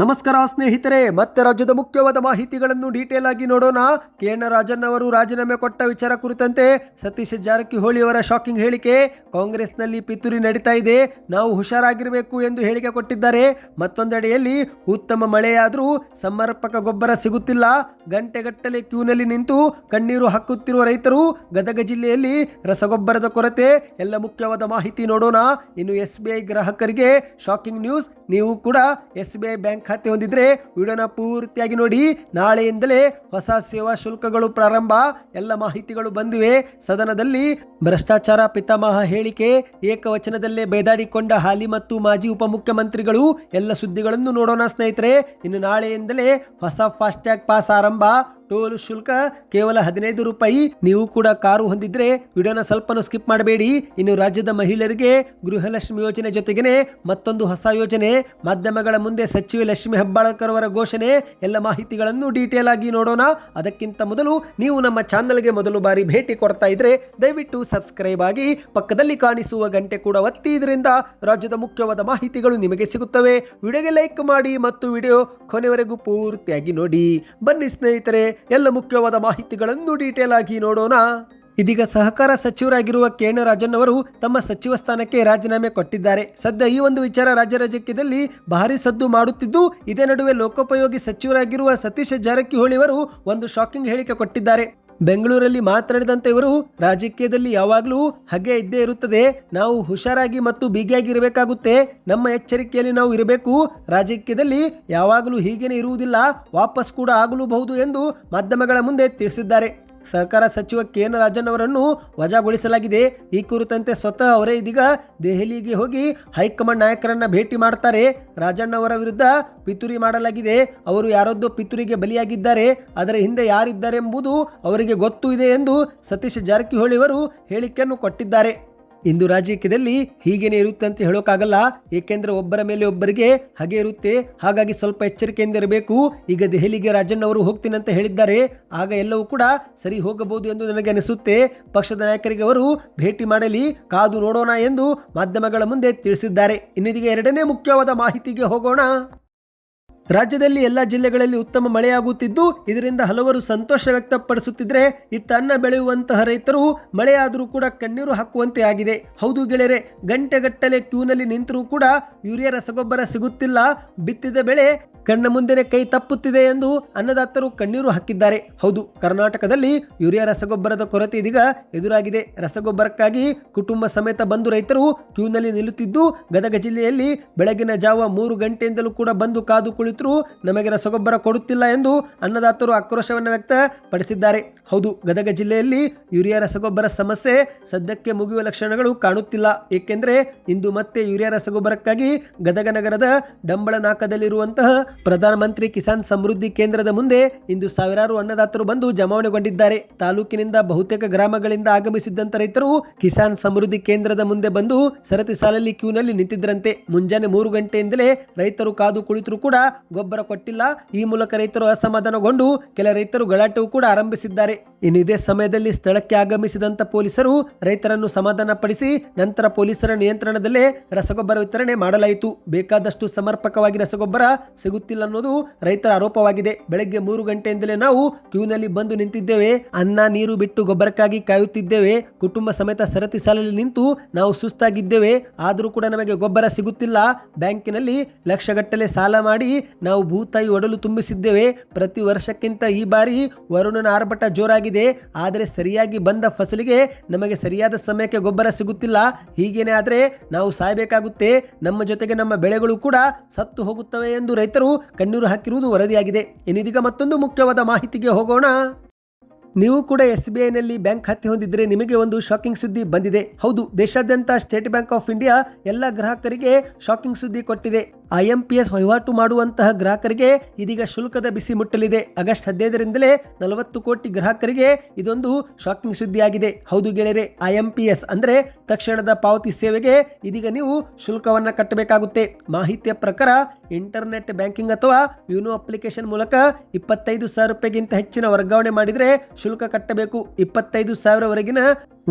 ನಮಸ್ಕಾರ ಸ್ನೇಹಿತರೆ, ಮತ್ತೆ ರಾಜ್ಯದ ಮುಖ್ಯವಾದ ಮಾಹಿತಿಗಳನ್ನು ಡೀಟೇಲ್ ಆಗಿ ನೋಡೋಣ. ಕೆ. ಎನ್. ರಾಜನ್ ಅವರು ರಾಜೀನಾಮೆ ಕೊಟ್ಟ ವಿಚಾರ ಕುರಿತಂತೆ ಸತೀಶ್ ಜಾರಕಿಹೊಳಿ ಅವರ ಶಾಕಿಂಗ್ ಹೇಳಿಕೆ ಕಾಂಗ್ರೆಸ್ನಲ್ಲಿ ಪಿತೂರಿ ನಡೀತಾ ಇದೆ. ನಾವು ಹುಷಾರಾಗಿರಬೇಕು ಎಂದು ಹೇಳಿಕೆ ಕೊಟ್ಟಿದ್ದಾರೆ. ಮತ್ತೊಂದೆಡೆಯಲ್ಲಿ, ಉತ್ತಮ ಮಳೆಯಾದರೂ ಸಮರ್ಪಕ ಗೊಬ್ಬರ ಸಿಗುತ್ತಿಲ್ಲ. ಗಂಟೆಗಟ್ಟಲೆ ಕ್ಯೂನಲ್ಲಿ ನಿಂತು ಕಣ್ಣೀರು ಹಾಕುತ್ತಿರುವ ರೈತರು, ಗದಗ ಜಿಲ್ಲೆಯಲ್ಲಿ ರಸಗೊಬ್ಬರದ ಕೊರತೆ. ಎಲ್ಲ ಮುಖ್ಯವಾದ ಮಾಹಿತಿ ನೋಡೋಣ. ಇನ್ನು ಎಸ್ ಬಿ ಐ ಗ್ರಾಹಕರಿಗೆ ಶಾಕಿಂಗ್ ನ್ಯೂಸ್ ನೀವು ಕೂಡ ಎಸ್ ಬಿ ಐ ಬ್ಯಾಂಕ್ ಖಾತೆ ಹೊಂದಿದ್ರೆ ವಿಡಿಯೋನ ಪೂರ್ತಿಯಾಗಿ ನೋಡಿ. ನಾಳೆಯಿಂದಲೇ ಹೊಸ ಸೇವಾ ಶುಲ್ಕಗಳು ಪ್ರಾರಂಭ. ಎಲ್ಲ ಮಾಹಿತಿಗಳು ಬಂದಿವೆ. ಸದನದಲ್ಲಿ ಭ್ರಷ್ಟಾಚಾರ ಪಿತಾಮಹ ಹೇಳಿಕೆ ಏಕವಚನದಲ್ಲೇ ಬೇದಾಡಿಕೊಂಡ ಹಾಲಿ ಮತ್ತು ಮಾಜಿ ಉಪಮುಖ್ಯಮಂತ್ರಿಗಳು ಎಲ್ಲ ಸುದ್ದಿಗಳನ್ನು ನೋಡೋಣ ಸ್ನೇಹಿತರೆ. ಇನ್ನು ನಾಳೆಯಿಂದಲೇ ಹೊಸ ಫಾಸ್ಟ್ಯಾಗ್ ಪಾಸ್ ಆರಂಭ. ಟೋಲ್ ಶುಲ್ಕ ಕೇವಲ ಹದಿನೈದು ರೂಪಾಯಿ. ನೀವು ಕೂಡ ಕಾರು ಹೊಂದಿದ್ರೆ ವಿಡಿಯೋನ ಸ್ವಲ್ಪನೂ ಸ್ಕಿಪ್ ಮಾಡಬೇಡಿ. ಇನ್ನು ರಾಜ್ಯದ ಮಹಿಳೆಯರಿಗೆ ಗೃಹಲಕ್ಷ್ಮಿ ಯೋಜನೆ ಜೊತೆಗೇನೆ ಮತ್ತೊಂದು ಹೊಸ ಯೋಜನೆ, ಮಾಧ್ಯಮಗಳ ಮುಂದೆ ಸಚಿವೆ ಲಕ್ಷ್ಮಿ ಹೆಬ್ಬಾಳ್ಕರ್ ಅವರ ಘೋಷಣೆ. ಎಲ್ಲ ಮಾಹಿತಿಗಳನ್ನು ಡೀಟೇಲ್ ಆಗಿ ನೋಡೋಣ. ಅದಕ್ಕಿಂತ ಮೊದಲು ನೀವು ನಮ್ಮ ಚಾನಲ್ಗೆ ಮೊದಲು ಬಾರಿ ಭೇಟಿ ಕೊಡ್ತಾ ಇದ್ರೆ ದಯವಿಟ್ಟು ಸಬ್ಸ್ಕ್ರೈಬ್ ಆಗಿ ಪಕ್ಕದಲ್ಲಿ ಕಾಣಿಸುವ ಗಂಟೆ ಕೂಡ ಒತ್ತಿ ಇದರಿಂದ ರಾಜ್ಯದ ಮುಖ್ಯವಾದ ಮಾಹಿತಿಗಳು ನಿಮಗೆ ಸಿಗುತ್ತವೆ. ವಿಡಿಯೋಗೆ ಲೈಕ್ ಮಾಡಿ ಮತ್ತು ವಿಡಿಯೋ ಕೊನೆವರೆಗೂ ಪೂರ್ತಿಯಾಗಿ ನೋಡಿ. ಬನ್ನಿ ಸ್ನೇಹಿತರೆ ಎಲ್ಲ ಮುಖ್ಯವಾದ ಮಾಹಿತಿಗಳನ್ನು ಡೀಟೇಲ್ ಆಗಿ ನೋಡೋಣ. ಇದೀಗ ಸಹಕಾರ ಸಚಿವರಾಗಿರುವ ಕೇಣರಾಜನ್ ಅವರು ತಮ್ಮ ಸಚಿವ ಸ್ಥಾನಕ್ಕೆ ರಾಜೀನಾಮೆ ಕೊಟ್ಟಿದ್ದಾರೆ. ಸದ್ಯ ಈ ಒಂದು ವಿಚಾರ ರಾಜ್ಯ ರಾಜಕೀಯದಲ್ಲಿ ಭಾರಿ ಸದ್ದು ಮಾಡುತ್ತಿದ್ದು, ಇದೇ ನಡುವೆ ಲೋಕೋಪಯೋಗಿ ಸಚಿವರಾಗಿರುವ ಸತೀಶ್ ಜಾರಕಿಹೊಳಿ ಅವರು ಒಂದು ಶಾಕಿಂಗ್ ಹೇಳಿಕೆ ಕೊಟ್ಟಿದ್ದಾರೆ. ಬೆಂಗಳೂರಲ್ಲಿ ಮಾತನಾಡಿದಂತೆ ಇವರು ರಾಜಕೀಯದಲ್ಲಿ ಯಾವಾಗಲೂ ಹಾಗೆ ಇದ್ದೇ ಇರುತ್ತದೆ. ನಾವು ಹುಷಾರಾಗಿ ಮತ್ತು ಬಿಗಿಯಾಗಿರಬೇಕಾಗುತ್ತೆ. ನಮ್ಮ ಎಚ್ಚರಿಕೆಯಲ್ಲಿ ನಾವು ಇರಬೇಕು. ರಾಜಕೀಯದಲ್ಲಿ ಯಾವಾಗಲೂ ಹೀಗೇನೆ ಇರುವುದಿಲ್ಲ. ವಾಪಸ್ ಕೂಡ ಆಗಲೂಬಹುದು ಎಂದು ಮಾಧ್ಯಮಗಳ ಮುಂದೆ ತಿಳಿಸಿದ್ದಾರೆ. ಸಹಕಾರ ಸಚಿವ ಕೆ ಎನ್ ರಾಜನ್ ಅವರನ್ನು ವಜಾಗೊಳಿಸಲಾಗಿದೆ. ಈ ಕುರಿತಂತೆ ಸ್ವತಃ ಅವರೇ ಇದೀಗ ದೆಹಲಿಗೆ ಹೋಗಿ ಹೈಕಮಾಂಡ್ ನಾಯಕರನ್ನ ಭೇಟಿ ಮಾಡ್ತಾರೆ. ರಾಜಣ್ಣ ಅವರ ವಿರುದ್ಧ ಪಿತೂರಿ ಮಾಡಲಾಗಿದೆ. ಅವರು ಯಾರೊಂದು ಪಿತೂರಿಗೆ ಬಲಿಯಾಗಿದ್ದಾರೆ. ಅದರ ಹಿಂದೆ ಯಾರಿದ್ದಾರೆ ಎಂಬುದು ಅವರಿಗೆ ಗೊತ್ತು ಇದೆ ಎಂದು ಸತೀಶ್ ಜಾರಕಿಹೊಳಿ ಅವರು ಹೇಳಿಕೆಯನ್ನು ಕೊಟ್ಟಿದ್ದಾರೆ. ಇಂದು ರಾಜಕೀಯದಲ್ಲಿ ಹೀಗೇನೆ ಇರುತ್ತೆ ಅಂತ ಹೇಳೋಕ್ಕಾಗಲ್ಲ. ಏಕೆಂದರೆ ಒಬ್ಬರ ಮೇಲೆ ಒಬ್ಬರಿಗೆ ಹಾಗೆ ಇರುತ್ತೆ. ಹಾಗಾಗಿ ಸ್ವಲ್ಪ ಎಚ್ಚರಿಕೆಯಿಂದ ಇರಬೇಕು. ಈಗ ದೆಹಲಿಗೆ ರಾಜಣ್ಣ ಅವರು ಹೋಗ್ತೀನಿ ಅಂತ ಹೇಳಿದ್ದಾರೆ. ಆಗ ಎಲ್ಲವೂ ಕೂಡ ಸರಿ ಹೋಗಬಹುದು ಎಂದು ನನಗೆ ಅನಿಸುತ್ತೆ. ಪಕ್ಷದ ನಾಯಕರಿಗೆ ಅವರು ಭೇಟಿ ಮಾಡಲಿ, ಕಾದು ನೋಡೋಣ ಎಂದು ಮಾಧ್ಯಮಗಳ ಮುಂದೆ ತಿಳಿಸಿದ್ದಾರೆ. ಇನ್ನಿದಿಗೆ ಎರಡನೇ ಮುಖ್ಯವಾದ ಮಾಹಿತಿಗೆ ಹೋಗೋಣ. ರಾಜ್ಯದಲ್ಲಿ ಎಲ್ಲ ಜಿಲ್ಲೆಗಳಲ್ಲಿ ಉತ್ತಮ ಮಳೆಯಾಗುತ್ತಿದ್ದು, ಇದರಿಂದ ಹಲವರು ಸಂತೋಷ ವ್ಯಕ್ತಪಡಿಸುತ್ತಿದ್ರೆ ಇತ್ತ ಅನ್ನ ಬೆಳೆಯುವಂತಹ ರೈತರು ಮಳೆಯಾದರೂ ಕೂಡ ಕಣ್ಣೀರು ಹಾಕುವಂತೆ ಆಗಿದೆ. ಹೌದು ಗೆಳೆಯರೆ, ಗಂಟೆಗಟ್ಟಲೆ ಕ್ಯೂನಲ್ಲಿ ನಿಂತರೂ ಕೂಡ ಯೂರಿಯಾ ರಸಗೊಬ್ಬರ ಸಿಗುತ್ತಿಲ್ಲ. ಬಿತ್ತಿದ ಬೆಳೆ ಕಣ್ಣ ಮುಂದೆನೆ ಕೈ ತಪ್ಪುತ್ತಿದೆ ಎಂದು ಅನ್ನದಾತರು ಕಣ್ಣೀರು ಹಾಕಿದ್ದಾರೆ. ಹೌದು, ಕರ್ನಾಟಕದಲ್ಲಿ ಯೂರಿಯಾ ರಸಗೊಬ್ಬರದ ಕೊರತೆ ಇದೀಗ ಎದುರಾಗಿದೆ. ರಸಗೊಬ್ಬರಕ್ಕಾಗಿ ಕುಟುಂಬ ಸಮೇತ ಬಂದು ರೈತರು ಕ್ಯೂನಲ್ಲಿ ನಿಲ್ಲುತ್ತಿದ್ದು, ಗದಗ ಜಿಲ್ಲೆಯಲ್ಲಿ ಬೆಳಗಿನ ಜಾವ ಮೂರು ಗಂಟೆಯಿಂದಲೂ ಕೂಡ ಬಂದು ಕಾದು ಕುಳಿತರು ನಮಗೆ ರಸಗೊಬ್ಬರ ಕೊಡುತ್ತಿಲ್ಲ ಎಂದು ಅನ್ನದಾತರು ಆಕ್ರೋಶವನ್ನು ವ್ಯಕ್ತಪಡಿಸಿದ್ದಾರೆ. ಹೌದು, ಗದಗ ಜಿಲ್ಲೆಯಲ್ಲಿ ಯೂರಿಯಾ ರಸಗೊಬ್ಬರ ಸಮಸ್ಯೆ ಸದ್ಯಕ್ಕೆ ಮುಗಿಯುವ ಲಕ್ಷಣಗಳು ಕಾಣುತ್ತಿಲ್ಲ. ಏಕೆಂದರೆ ಇಂದು ಮತ್ತೆ ಯೂರಿಯಾ ರಸಗೊಬ್ಬರಕ್ಕಾಗಿ ಗದಗ ನಗರದ ಡಂಬಳನಾಕದಲ್ಲಿರುವಂತಹ ಪ್ರಧಾನಮಂತ್ರಿ ಕಿಸಾನ್ ಸಮೃದ್ಧಿ ಕೇಂದ್ರದ ಮುಂದೆ ಇಂದು ಸಾವಿರಾರು ಅನ್ನದಾತರು ಬಂದು ಜಮಾವಣೆಗೊಂಡಿದ್ದಾರೆ. ತಾಲೂಕಿನಿಂದ ಬಹುತೇಕ ಗ್ರಾಮಗಳಿಂದ ಆಗಮಿಸಿದ್ದಂತ ರೈತರು ಕಿಸಾನ್ ಸಮೃದ್ಧಿ ಕೇಂದ್ರದ ಮುಂದೆ ಬಂದು ಸರತಿ ಸಾಲಲ್ಲಿ ಕ್ಯೂನಲ್ಲಿ ನಿಂತಿದ್ರಂತೆ. ಮುಂಜಾನೆ ಮೂರು ಗಂಟೆಯಿಂದಲೇ ರೈತರು ಕಾದು ಕುಳಿತರು ಕೂಡ ಗೊಬ್ಬರ ಕೊಟ್ಟಿಲ್ಲ. ಈ ಮೂಲಕ ರೈತರು ಅಸಮಾಧಾನಗೊಂಡು ಕೆಲ ರೈತರು ಗಲಾಟೆಯೂ ಕೂಡ ಆರಂಭಿಸಿದ್ದಾರೆ. ಇನ್ನು ಇದೇ ಸಮಯದಲ್ಲಿ ಸ್ಥಳಕ್ಕೆ ಆಗಮಿಸಿದಂತ ಪೊಲೀಸರು ರೈತರನ್ನು ಸಮಾಧಾನಪಡಿಸಿ ನಂತರ ಪೊಲೀಸರ ನಿಯಂತ್ರಣದಲ್ಲೇ ರಸಗೊಬ್ಬರ ವಿತರಣೆ ಮಾಡಲಾಯಿತು. ಬೇಕಾದಷ್ಟು ಸಮರ್ಪಕವಾಗಿ ರಸಗೊಬ್ಬರ ಸಿಗುತ್ತಿಲ್ಲ ಅನ್ನೋದು ರೈತರ ಆರೋಪವಾಗಿದೆ. ಬೆಳಗ್ಗೆ ಮೂರು ಗಂಟೆಯಿಂದಲೇ ನಾವು ಕ್ಯೂನಲ್ಲಿ ಬಂದು ನಿಂತಿದ್ದೇವೆ. ಅನ್ನ, ನೀರು ಬಿಟ್ಟು ಗೊಬ್ಬರಕ್ಕಾಗಿ ಕಾಯುತ್ತಿದ್ದೇವೆ. ಕುಟುಂಬ ಸಮೇತ ಸರತಿ ಸಾಲಲ್ಲಿ ನಿಂತು ನಾವು ಸುಸ್ತಾಗಿದ್ದೇವೆ. ಆದರೂ ಕೂಡ ನಮಗೆ ಗೊಬ್ಬರ ಸಿಗುತ್ತಿಲ್ಲ. ಬ್ಯಾಂಕಿನಲ್ಲಿ ಲಕ್ಷಗಟ್ಟಲೆ ಸಾಲ ಮಾಡಿ ನಾವು ಭೂತಾಯಿ ಒಡಲು ತುಂಬಿಸಿದ್ದೇವೆ. ಪ್ರತಿ ವರ್ಷಕ್ಕಿಂತ ಈ ಬಾರಿ ವರುಣನ ಆರ್ಭಟ ಜೋರಾಗಿದೆ. ಆದರೆ ಸರಿಯಾಗಿ ಬಂದ ಫಸಲಿಗೆ ನಮಗೆ ಸರಿಯಾದ ಸಮಯಕ್ಕೆ ಗೊಬ್ಬರ ಸಿಗುತ್ತಿಲ್ಲ. ಹೀಗೇನೆ ಆದರೆ ನಾವು ಸಾಯಬೇಕಾಗುತ್ತೆ. ನಮ್ಮ ಜೊತೆಗೆ ನಮ್ಮ ಬೆಳೆಗಳು ಕೂಡ ಸತ್ತು ಹೋಗುತ್ತವೆ ಎಂದು ರೈತರು ಕಣ್ಣೀರು ಹಾಕಿರುವುದು ವರದಿಯಾಗಿದೆ. ಇನ್ನಿದೀಗ ಮತ್ತೊಂದು ಮುಖ್ಯವಾದ ಮಾಹಿತಿಗೆ ಹೋಗೋಣ. ನೀವು ಕೂಡ ಎಸ್ ಬಿ ಐನಲ್ಲಿ ಬ್ಯಾಂಕ್ ಖಾತೆ ಹೊಂದಿದ್ರೆ ನಿಮಗೆ ಒಂದು ಶಾಕಿಂಗ್ ಸುದ್ದಿ ಬಂದಿದೆ. ಹೌದು, ದೇಶಾದ್ಯಂತ ಸ್ಟೇಟ್ ಬ್ಯಾಂಕ್ ಆಫ್ ಇಂಡಿಯಾ ಎಲ್ಲ ಗ್ರಾಹಕರಿಗೆ ಶಾಕಿಂಗ್ ಸುದ್ದಿ ಕೊಟ್ಟಿದೆ. ಐ ಎಂ ಪಿ ವಹಿವಾಟು ಮಾಡುವಂತಹ ಗ್ರಾಹಕರಿಗೆ ಇದೀಗ ಶುಲ್ಕದ ಬಿಸಿ ಮುಟ್ಟಲಿದೆ. ಆಗಸ್ಟ್ ಹದಿನೈದರಿಂದಲೇ ನಲವತ್ತು ಕೋಟಿ ಗ್ರಾಹಕರಿಗೆ ಇದೊಂದು ಶಾಕಿಂಗ್ ಸುದ್ದಿಯಾಗಿದೆ. ಹೌದು ಗೆಳೆಯರೆ ಐಎಂಪಿಎಸ್ ಅಂದರೆ ತಕ್ಷಣದ ಪಾವತಿ ಸೇವೆಗೆ ಇದೀಗ ನೀವು ಶುಲ್ಕವನ್ನು ಕಟ್ಟಬೇಕಾಗುತ್ತೆ. ಮಾಹಿತಿಯ ಪ್ರಕಾರ ಇಂಟರ್ನೆಟ್ ಬ್ಯಾಂಕಿಂಗ್ ಅಥವಾ ಯೂನೋ ಅಪ್ಲಿಕೇಶನ್ ಮೂಲಕ ಇಪ್ಪತ್ತೈದು ಸಾವಿರ ರೂಪಾಯಿಗಿಂತ ಹೆಚ್ಚಿನ ವರ್ಗಾವಣೆ ಮಾಡಿದರೆ ಶುಲ್ಕ ಕಟ್ಟಬೇಕು. ಇಪ್ಪತ್ತೈದು ಸಾವಿರವರೆಗಿನ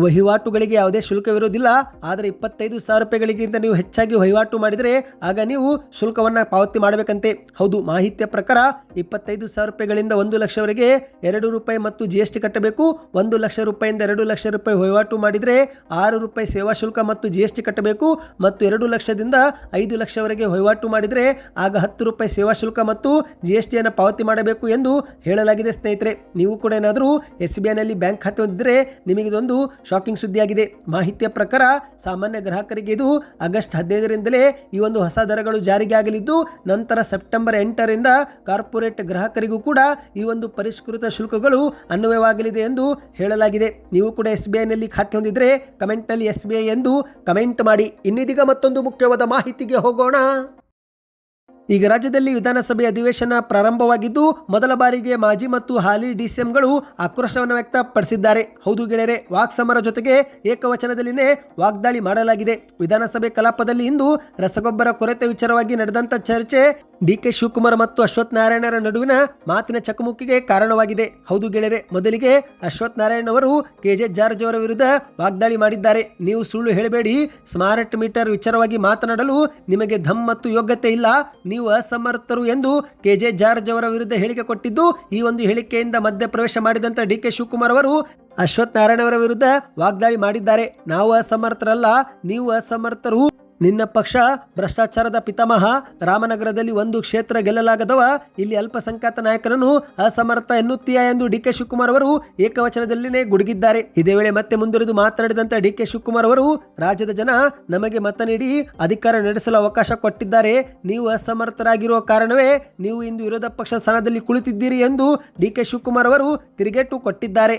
ವಹಿವಾಟುಗಳಿಗೆ ಯಾವುದೇ ಶುಲ್ಕವಿರುವುದಿಲ್ಲ ಆದರೆ ಇಪ್ಪತ್ತೈದು ಸಾವಿರ ರೂಪಾಯಿಗಳಿಗಿಂತ ನೀವು ಹೆಚ್ಚಾಗಿ ವಹಿವಾಟು ಮಾಡಿದರೆ ಆಗ ನೀವು ಶುಲ್ಕವನ್ನು ಪಾವತಿ ಮಾಡಬೇಕಂತೆ. ಹೌದು, ಮಾಹಿತಿಯ ಪ್ರಕಾರ ಇಪ್ಪತ್ತೈದು ಸಾವಿರ ರೂಪಾಯಿಗಳಿಂದ ಒಂದು ಲಕ್ಷವರೆಗೆ ಎರಡು ರೂಪಾಯಿ ಮತ್ತು ಜಿ ಎಸ್ ಟಿ ಕಟ್ಟಬೇಕು. ಒಂದು ಲಕ್ಷ ರೂಪಾಯಿಂದ ಎರಡು ಲಕ್ಷ ರೂಪಾಯಿ ವಹಿವಾಟು ಮಾಡಿದರೆ ಆರು ರೂಪಾಯಿ ಸೇವಾ ಶುಲ್ಕ ಮತ್ತು ಜಿ ಎಸ್ ಟಿ ಕಟ್ಟಬೇಕು. ಮತ್ತು ಎರಡು ಲಕ್ಷದಿಂದ ಐದು ಲಕ್ಷವರೆಗೆ ವಹಿವಾಟು ಮಾಡಿದರೆ ಆಗ ಹತ್ತು ರೂಪಾಯಿ ಸೇವಾ ಶುಲ್ಕ ಮತ್ತು ಜಿ ಎಸ್ ಟಿಯನ್ನು ಪಾವತಿ ಮಾಡಬೇಕು ಎಂದು ಹೇಳಲಾಗಿದೆ ಸ್ನೇಹಿತರೆ. ನೀವು ಕೂಡ ಏನಾದರೂ ಎಸ್ ಬಿ ಐನಲ್ಲಿ ಬ್ಯಾಂಕ್ ಖಾತೆ ಹೊಂದಿದ್ದರೆ ನಿಮಗೆ ಇದೊಂದು ಶಾಕಿಂಗ್ ಸುದ್ದಿಯಾಗಿದೆ. ಮಾಹಿತಿಯ ಪ್ರಕಾರ ಸಾಮಾನ್ಯ ಗ್ರಾಹಕರಿಗೆ ಇದು ಆಗಸ್ಟ್ ಹದಿನೈದರಿಂದಲೇ ಈ ಒಂದು ಹೊಸ ದರಗಳು ಜಾರಿಗೆ ಆಗಲಿದ್ದು, ನಂತರ ಸೆಪ್ಟೆಂಬರ್ ಎಂಟರಿಂದ ಕಾರ್ಪೊರೇಟ್ ಗ್ರಾಹಕರಿಗೂ ಕೂಡ ಈ ಒಂದು ಪರಿಷ್ಕೃತ ಶುಲ್ಕಗಳು ಅನ್ವಯವಾಗಲಿದೆ ಎಂದು ಹೇಳಲಾಗಿದೆ. ನೀವು ಕೂಡ ಎಸ್ ಬಿ ಐನಲ್ಲಿ ಖಾತೆ ಹೊಂದಿದ್ರೆ ಕಮೆಂಟ್ನಲ್ಲಿ ಎಸ್ ಬಿ ಐ ಎಂದು ಕಮೆಂಟ್ ಮಾಡಿ. ಇನ್ನಿದೀಗ ಮತ್ತೊಂದು ಮುಖ್ಯವಾದ ಮಾಹಿತಿಗೆ ಹೋಗೋಣ. ಈಗ ರಾಜ್ಯದಲ್ಲಿ ವಿಧಾನಸಭೆ ಅಧಿವೇಶನ ಪ್ರಾರಂಭವಾಗಿದ್ದು, ಮೊದಲ ಬಾರಿಗೆ ಮಾಜಿ ಮತ್ತು ಹಾಲಿ ಡಿಸಿಎಂಗಳು ಆಕ್ರೋಶವನ್ನು ವ್ಯಕ್ತಪಡಿಸಿದ್ದಾರೆ. ಹೌದು ಗೆಳೆಯರೆ, ವಾಕ್ ಸಮರ ಜೊತೆಗೆ ಏಕವಚನದಲ್ಲಿನೇ ವಾಗ್ದಾಳಿ ಮಾಡಲಾಗಿದೆ. ವಿಧಾನಸಭೆ ಕಲಾಪದಲ್ಲಿ ಇಂದು ರಸಗೊಬ್ಬರ ಕೊರತೆ ವಿಚಾರವಾಗಿ ನಡೆದಂತ ಚರ್ಚೆ ಡಿ ಕೆ ಶಿವಕುಮಾರ್ ಮತ್ತು ಅಶ್ವಥ್ ನಾರಾಯಣರ ನಡುವಿನ ಮಾತಿನ ಚಕಮುಕಿಗೆ ಕಾರಣವಾಗಿದೆ. ಹೌದು ಗೆಳೆಯರೆ, ಮೊದಲಿಗೆ ಅಶ್ವಥ್ ನಾರಾಯಣ್ ಅವರು ಕೆಜೆ ಜಾರ್ಜ್ ಅವರ ವಿರುದ್ಧ ವಾಗ್ದಾಳಿ ಮಾಡಿದ್ದಾರೆ. ನೀವು ಸುಳ್ಳು ಹೇಳಬೇಡಿ, ಸ್ಮಾರ್ಟ್ ಮೀಟರ್ ವಿಚಾರವಾಗಿ ಮಾತನಾಡಲು ನಿಮಗೆ ಧಮ್ ಮತ್ತು ಯೋಗ್ಯತೆ ಇಲ್ಲ. ನೀವು ಅಸಮರ್ಥರು ಎಂದು ಕೆಜೆ ಜಾರ್ಜ್ ಅವರ ವಿರುದ್ಧ ಹೇಳಿಕೆ ಕೊಟ್ಟಿದ್ದು, ಈ ಒಂದು ಹೇಳಿಕೆಯಿಂದ ಮಧ್ಯಪ್ರವೇಶ ಮಾಡಿದಂತ ಡಿ ಕೆ ಶಿವಕುಮಾರ್ ಅವರು ಅಶ್ವಥ್ ನಾರಾಯಣ ಅವರ ವಿರುದ್ಧ ವಾಗ್ದಾಳಿ ಮಾಡಿದ್ದಾರೆ. ನಾವು ಅಸಮರ್ಥರಲ್ಲ, ನೀವು ಅಸಮರ್ಥರು ನಿನ್ನ ಪಕ್ಷ, ಭ್ರಷ್ಟಾಚಾರದ ಪಿತಾಮಹ, ರಾಮನಗರದಲ್ಲಿ ಒಂದು ಕ್ಷೇತ್ರ ಗೆಲ್ಲಲಾಗದವ, ಇಲ್ಲಿ ಅಲ್ಪಸಂಖ್ಯಾತ ನಾಯಕರನ್ನು ಅಸಮರ್ಥ ಎನ್ನುತ್ತೀಯ ಎಂದು ಡಿ ಕೆ ಶಿವಕುಮಾರ್ ಅವರು ಏಕವಚನದಲ್ಲಿನೇ ಗುಡುಗಿದ್ದಾರೆ. ಇದೇ ವೇಳೆ ಮತ್ತೆ ಮುಂದುವರೆದು ಮಾತನಾಡಿದಂತ ಡಿ ಕೆ ಶಿವಕುಮಾರ್ ಅವರು, ರಾಜ್ಯದ ಜನ ನಮಗೆ ಮತ ನೀಡಿ ಅಧಿಕಾರ ನಡೆಸಲು ಅವಕಾಶ ಕೊಟ್ಟಿದ್ದಾರೆ. ನೀವು ಅಸಮರ್ಥರಾಗಿರುವ ಕಾರಣವೇ ನೀವು ಇಂದು ವಿರೋಧ ಪಕ್ಷ ಸ್ಥಾನದಲ್ಲಿ ಕುಳಿತಿದ್ದೀರಿ ಎಂದು ಡಿ ಕೆ ಶಿವಕುಮಾರ್ ಅವರು ತಿರುಗೇಟು ಕೊಟ್ಟಿದ್ದಾರೆ.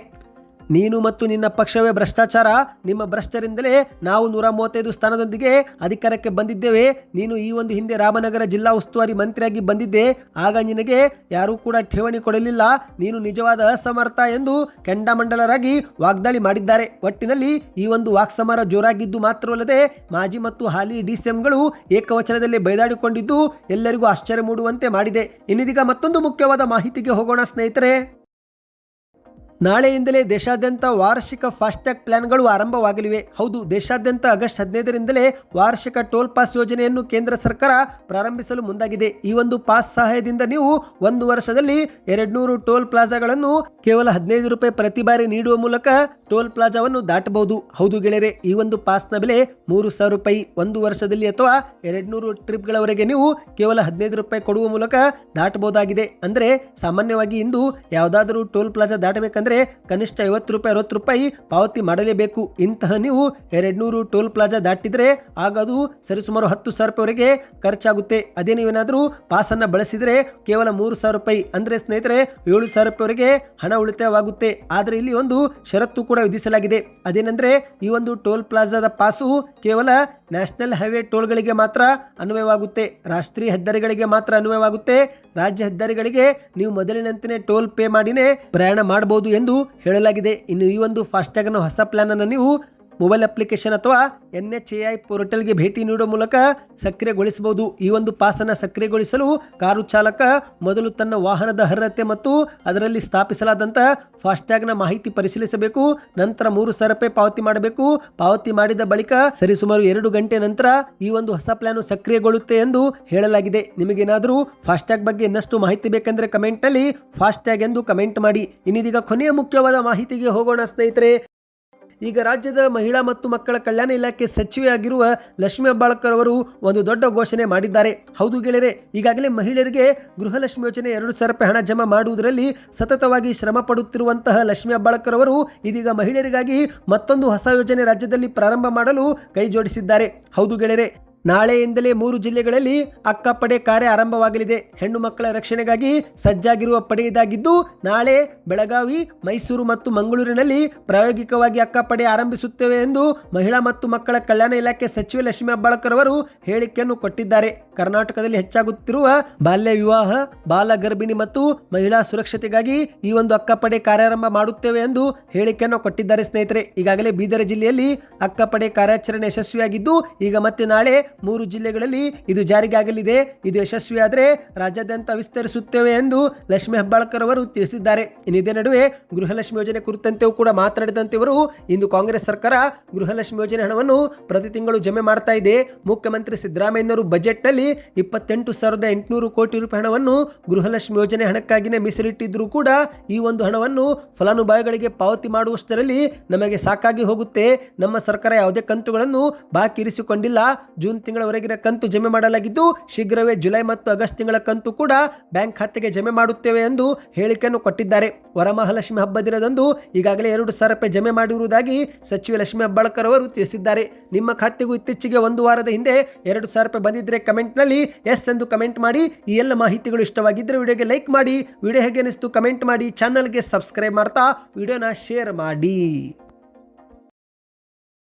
ನೀನು ಮತ್ತು ನಿನ್ನ ಪಕ್ಷವೇ ಭ್ರಷ್ಟಾಚಾರ, ನಿಮ್ಮ ಭ್ರಷ್ಟರಿಂದಲೇ ನಾವು ನೂರ ಮೂವತ್ತೈದು ಸ್ಥಾನದೊಂದಿಗೆ ಅಧಿಕಾರಕ್ಕೆ ಬಂದಿದ್ದೇವೆ. ನೀನು ಈ ಒಂದು ಹಿಂದೆ ರಾಮನಗರ ಜಿಲ್ಲಾ ಉಸ್ತುವಾರಿ ಮಂತ್ರಿಯಾಗಿ ಬಂದಿದ್ದೆ. ಆಗ ನಿನಗೆ ಯಾರೂ ಕೂಡ ಠೇವಣಿ ಕೊಡಲಿಲ್ಲ. ನೀನು ನಿಜವಾದ ಅಸಮರ್ಥ ಎಂದು ಕೆಂಡಾಮಂಡಲರಾಗಿ ವಾಗ್ದಾಳಿ ಮಾಡಿದ್ದಾರೆ. ಒಟ್ಟಿನಲ್ಲಿ ಈ ಒಂದು ವಾಕ್ಸಮರ ಜೋರಾಗಿದ್ದು ಮಾತ್ರವಲ್ಲದೆ ಮಾಜಿ ಮತ್ತು ಹಾಲಿ ಡಿಸಿಎಂಗಳು ಏಕವಚನದಲ್ಲಿ ಬೈದಾಡಿಕೊಂಡಿದ್ದು ಎಲ್ಲರಿಗೂ ಆಶ್ಚರ್ಯ ಮೂಡುವಂತೆ ಮಾಡಿದೆ. ಇನ್ನಿದೀಗ ಮತ್ತೊಂದು ಮುಖ್ಯವಾದ ಮಾಹಿತಿಗೆ ಹೋಗೋಣ ಸ್ನೇಹಿತರೆ. ನಾಳೆಯಿಂದಲೇ ದೇಶಾದ್ಯಂತ ವಾರ್ಷಿಕ ಫಾಸ್ಟ್ಯಾಗ್ ಪ್ಲಾನ್ಗಳು ಆರಂಭವಾಗಲಿವೆ. ಹೌದು, ದೇಶಾದ್ಯಂತ ಆಗಸ್ಟ್ ಹದಿನೈದರಿಂದಲೇ ವಾರ್ಷಿಕ ಟೋಲ್ ಪಾಸ್ ಯೋಜನೆಯನ್ನು ಕೇಂದ್ರ ಸರ್ಕಾರ ಪ್ರಾರಂಭಿಸಲು ಮುಂದಾಗಿದೆ. ಈ ಒಂದು ಪಾಸ್ ಸಹಾಯದಿಂದ ನೀವು ಒಂದು ವರ್ಷದಲ್ಲಿ ಎರಡ್ನೂರು ಟೋಲ್ ಪ್ಲಾಜಾಗಳನ್ನು ಕೇವಲ ಹದಿನೈದು ರೂಪಾಯಿ ಪ್ರತಿ ಬಾರಿ ನೀಡುವ ಮೂಲಕ ಟೋಲ್ ಪ್ಲಾಜಾವನ್ನು ದಾಟಬಹುದು. ಹೌದು ಗೆಳೆಯರೆ, ಈ ಒಂದು ಪಾಸ್ನ ಬೆಲೆ ಮೂರು ಸಾವಿರ ರೂಪಾಯಿ. ಒಂದು ವರ್ಷದಲ್ಲಿ ಅಥವಾ ಎರಡ್ನೂರು ಟ್ರಿಪ್ಗಳವರೆಗೆ ನೀವು ಕೇವಲ ಹದಿನೈದು ರೂಪಾಯಿ ಕೊಡುವ ಮೂಲಕ ದಾಟಬಹುದಾಗಿದೆ. ಅಂದರೆ ಸಾಮಾನ್ಯವಾಗಿ ಇಂದು ಯಾವುದಾದರೂ ಟೋಲ್ ಪ್ಲಾಜಾ ದಾಟಬೇಕಂದ್ರೆ ಕನಿಷ್ಠ ಐವತ್ತು ರೂಪಾಯಿ, ಅರವತ್ತು ರೂಪಾಯಿ ಪಾವತಿ ಮಾಡಲೇಬೇಕು. ಇಂತಹ ನೀವು ಎರಡ್ನೂರು ಟೋಲ್ ಪ್ಲಾಜಾ ದಾಟಿದ್ರೆ ಆಗ ಅದು ಸರಿಸುಮಾರು ಹತ್ತು ಸಾವಿರ ರೂಪಾಯಿವರೆಗೆ ಖರ್ಚಾಗುತ್ತೆ. ಅದೇ ನೀವೇನಾದರೂ ಪಾಸನ್ನು ಬಳಸಿದರೆ ಕೇವಲ ಮೂರು ಸಾವಿರ ರೂಪಾಯಿ ಅಂದರೆ ಸ್ನೇಹಿತರೆ ಏಳು ಸಾವಿರ ರೂಪಾಯಿವರೆಗೆ ಹಣ ಉಳಿತಾಯವಾಗುತ್ತೆ. ಆದರೆ ಇಲ್ಲಿ ಒಂದು ಷರತ್ತು ಕೂಡ ವಿಧಿಸಲಾಗಿದೆ. ಅದೇನೆಂದರೆ ಈ ಒಂದು ಟೋಲ್ ಪ್ಲಾಜಾದ ಪಾಸು ಕೇವಲ ನ್ಯಾಷನಲ್ ಹೈವೇ ಟೋಲ್ಗಳಿಗೆ ಮಾತ್ರ ಅನ್ವಯವಾಗುತ್ತೆ. ರಾಷ್ಟ್ರೀಯ ಹೆದ್ದಾರಿಗಳಿಗೆ ಮಾತ್ರ ಅನ್ವಯವಾಗುತ್ತೆ. ರಾಜ್ಯ ಹೆದ್ದಾರಿಗಳಿಗೆ ನೀವು ಮೊದಲಿನಂತೆಯೇ ಟೋಲ್ ಪೇ ಮಾಡಿನೇ ಪ್ರಯಾಣ ಮಾಡಬಹುದು ಎಂದು ಹೇಳಲಾಗಿದೆ. ಇನ್ನು ಈ ಒಂದು ಫಾಸ್ಟ್ಯಾಗ್ನ ಹೊಸ ಪ್ಲಾನ್ ಅನ್ನು ನೀವು ಮೊಬೈಲ್ ಅಪ್ಲಿಕೇಶನ್ ಅಥವಾ ಎನ್ ಎಚ್ ಎ ಐ ಪೋರ್ಟಲ್ಗೆ ಭೇಟಿ ನೀಡುವ ಮೂಲಕ ಸಕ್ರಿಯಗೊಳಿಸಬಹುದು. ಈ ಒಂದು ಪಾಸನ್ನು ಸಕ್ರಿಯಗೊಳಿಸಲು ಕಾರು ಚಾಲಕ ಮೊದಲು ತನ್ನ ವಾಹನದ ಅರ್ಹತೆ ಮತ್ತು ಅದರಲ್ಲಿ ಸ್ಥಾಪಿಸಲಾದಂಥ ಫಾಸ್ಟ್ಯಾಗ್ನ ಮಾಹಿತಿ ಪರಿಶೀಲಿಸಬೇಕು. ನಂತರ ಮೂರು ಸಾವಿರ ಪಾವತಿ ಮಾಡಬೇಕು. ಪಾವತಿ ಮಾಡಿದ ಬಳಿಕ ಸರಿಸುಮಾರು ಎರಡು ಗಂಟೆ ನಂತರ ಈ ಒಂದು ಹೊಸ ಪ್ಲಾನ್ ಸಕ್ರಿಯಗೊಳ್ಳುತ್ತೆ ಎಂದು ಹೇಳಲಾಗಿದೆ. ನಿಮಗೇನಾದರೂ ಫಾಸ್ಟ್ಯಾಗ್ ಬಗ್ಗೆ ಇನ್ನಷ್ಟು ಮಾಹಿತಿ ಬೇಕೆಂದರೆ ಕಮೆಂಟ್ನಲ್ಲಿ ಫಾಸ್ಟ್ಯಾಗ್ ಎಂದು ಕಮೆಂಟ್ ಮಾಡಿ. ಇನ್ನಿದೀಗ ಕೊನೆಯ ಮುಖ್ಯವಾದ ಮಾಹಿತಿಗೆ ಹೋಗೋಣ ಸ್ನೇಹಿತರೆ. ಈಗ ರಾಜ್ಯದ ಮಹಿಳಾ ಮತ್ತು ಮಕ್ಕಳ ಕಲ್ಯಾಣ ಇಲಾಖೆ ಸಚಿವೆಯಾಗಿರುವ ಲಕ್ಷ್ಮೀ ಹೆಬ್ಬಾಳ್ಕರ್ ಅವರು ಒಂದು ದೊಡ್ಡ ಘೋಷಣೆ ಮಾಡಿದ್ದಾರೆ. ಹೌದು ಗೆಳೆಯರೆ, ಈಗಾಗಲೇ ಮಹಿಳೆಯರಿಗೆ ಗೃಹಲಕ್ಷ್ಮಿ ಯೋಜನೆ ಎರಡು ಸಾವಿರ ರೂಪಾಯಿ ಹಣ ಜಮಾ ಮಾಡುವುದರಲ್ಲಿ ಸತತವಾಗಿ ಶ್ರಮ ಪಡುತ್ತಿರುವಂತಹ ಲಕ್ಷ್ಮೀ ಹೆಬ್ಬಾಳ್ಕರ್ ಅವರು ಇದೀಗ ಮಹಿಳೆಯರಿಗಾಗಿ ಮತ್ತೊಂದು ಹೊಸ ಯೋಜನೆ ರಾಜ್ಯದಲ್ಲಿ ಪ್ರಾರಂಭ ಮಾಡಲು ಕೈ ಜೋಡಿಸಿದ್ದಾರೆ ಹೌದು ಗೆಳೆಯರೆ ನಾಳೆಯಿಂದಲೇ ಮೂರು ಜಿಲ್ಲೆಗಳಲ್ಲಿ ಅಕ್ಕಪಡೆ ಕಾರ್ಯ ಆರಂಭವಾಗಲಿದೆ. ಹೆಣ್ಣು ಮಕ್ಕಳ ರಕ್ಷಣೆಗಾಗಿ ಸಜ್ಜಾಗಿರುವ ಪಡೆ ಇದಾಗಿದ್ದು ನಾಳೆ ಬೆಳಗಾವಿ, ಮೈಸೂರು ಮತ್ತು ಮಂಗಳೂರಿನಲ್ಲಿ ಪ್ರಾಯೋಗಿಕವಾಗಿ ಅಕ್ಕಪಡೆ ಆರಂಭಿಸುತ್ತೇವೆ ಎಂದು ಮಹಿಳಾ ಮತ್ತು ಮಕ್ಕಳ ಕಲ್ಯಾಣ ಇಲಾಖೆ ಸಚಿವೆ ಲಕ್ಷ್ಮೀ ಹೆಬ್ಬಾಳ್ಕರ್ ಅವರು ಹೇಳಿಕೆಯನ್ನು ಕೊಟ್ಟಿದ್ದಾರೆ. ಕರ್ನಾಟಕದಲ್ಲಿ ಹೆಚ್ಚಾಗುತ್ತಿರುವ ಬಾಲ್ಯ ವಿವಾಹ, ಬಾಲ ಗರ್ಭಿಣಿ ಮತ್ತು ಮಹಿಳಾ ಸುರಕ್ಷತೆಗಾಗಿ ಈ ಒಂದು ಅಕ್ಕಪಡೆ ಕಾರ್ಯಾರಂಭ ಮಾಡುತ್ತೇವೆ ಎಂದು ಹೇಳಿಕೆಯನ್ನು ಕೊಟ್ಟಿದ್ದಾರೆ ಸ್ನೇಹಿತರೆ. ಈಗಾಗಲೇ ಬೀದರ್ ಜಿಲ್ಲೆಯಲ್ಲಿ ಅಕ್ಕಪಡೆ ಕಾರ್ಯಾಚರಣೆ ಯಶಸ್ವಿಯಾಗಿದ್ದು, ಈಗ ಮತ್ತೆ ನಾಳೆ ಮೂರು ಜಿಲ್ಲೆಗಳಲ್ಲಿ ಇದು ಜಾರಿಗೆ ಆಗಲಿದೆ. ಇದು ಯಶಸ್ವಿಯಾದರೆ ರಾಜ್ಯಾದ್ಯಂತ ವಿಸ್ತರಿಸುತ್ತೇವೆ ಎಂದು ಲಕ್ಷ್ಮಿ ಹೆಬ್ಬಾಳ್ಕರ್ ಅವರು ತಿಳಿಸಿದ್ದಾರೆ. ಇನ್ನು ಇದೇ ನಡುವೆ ಗೃಹಲಕ್ಷ್ಮಿ ಯೋಜನೆ ಕುರಿತಂತೆಯೂ ಕೂಡ ಮಾತನಾಡಿದಂತೆ ಇವರು, ಇಂದು ಕಾಂಗ್ರೆಸ್ ಸರ್ಕಾರ ಗೃಹಲಕ್ಷ್ಮಿ ಯೋಜನೆ ಹಣವನ್ನು ಪ್ರತಿ ತಿಂಗಳು ಜಮೆ ಮಾಡ್ತಾ ಇದೆ. ಮುಖ್ಯಮಂತ್ರಿ ಸಿದ್ದರಾಮಯ್ಯನವರು ಬಜೆಟ್ನಲ್ಲಿ ಇಪ್ಪತ್ತೆಂಟು ಸಾವಿರದ ಎಂಟುನೂರು ಕೋಟಿ ರೂಪಾಯಿ ಹಣವನ್ನು ಗೃಹಲಕ್ಷ್ಮಿ ಯೋಜನೆ ಹಣಕ್ಕಾಗಿಯೇ ಮೀಸಲಿಟ್ಟಿದ್ರೂ ಕೂಡ ಈ ಒಂದು ಹಣವನ್ನು ಫಲಾನುಭವಿಗಳಿಗೆ ಪಾವತಿ ಮಾಡುವಷ್ಟರಲ್ಲಿ ನಮಗೆ ಸಾಕಾಗಿ ಹೋಗುತ್ತೆ. ನಮ್ಮ ಸರ್ಕಾರ ಯಾವುದೇ ಕಂತುಗಳನ್ನು ಬಾಕಿ ಇರಿಸಿಕೊಂಡಿಲ್ಲ. ಜೂನ್ ತಿಂಗಳವರೆಗಿನ ಕಂತು ಜಮೆ ಮಾಡಲಾಗಿದ್ದು, ಶೀಘ್ರವೇ ಜುಲೈ ಮತ್ತು ಆಗಸ್ಟ್ ತಿಂಗಳ ಕಂತು ಕೂಡ ಬ್ಯಾಂಕ್ ಖಾತೆಗೆ ಜಮೆ ಮಾಡುತ್ತೇವೆ ಎಂದು ಹೇಳಿಕೆಯನ್ನು ಕೊಟ್ಟಿದ್ದಾರೆ. ವರಮಹಾಲಕ್ಷ್ಮಿ ಹಬ್ಬ ದಿನದಂದು ಈಗಾಗಲೇ ಎರಡು ಸಾವಿರ ರೂಪಾಯಿ ಜಮೆ ಮಾಡಿರುವುದಾಗಿ ಸಚಿವೆ ಲಕ್ಷ್ಮೀ ಹೆಬ್ಬಾಳ್ಕರ್ ಅವರು ತಿಳಿಸಿದ್ದಾರೆ. ನಿಮ್ಮ ಖಾತೆಗೂ ಇತ್ತೀಚೆಗೆ ಒಂದು ವಾರದ ಹಿಂದೆ ಎರಡು ಸಾವಿರ ರೂಪಾಯಿ ಬಂದಿದ್ದರೆ ಕಮೆಂಟ್ನಲ್ಲಿ ಎಸ್ ಎಂದು ಕಮೆಂಟ್ ಮಾಡಿ. ಈ ಎಲ್ಲ ಮಾಹಿತಿಗಳು ಇಷ್ಟವಾಗಿದ್ದರೆ ವಿಡಿಯೋಗೆ ಲೈಕ್ ಮಾಡಿ. ವಿಡಿಯೋ ಹೇಗೆ ಅನಿಸ್ತು ಕಮೆಂಟ್ ಮಾಡಿ. ಚಾನಲ್ಗೆ ಸಬ್ಸ್ಕ್ರೈಬ್ ಮಾಡ್ತಾ ವಿಡಿಯೋನ ಶೇರ್ ಮಾಡಿ.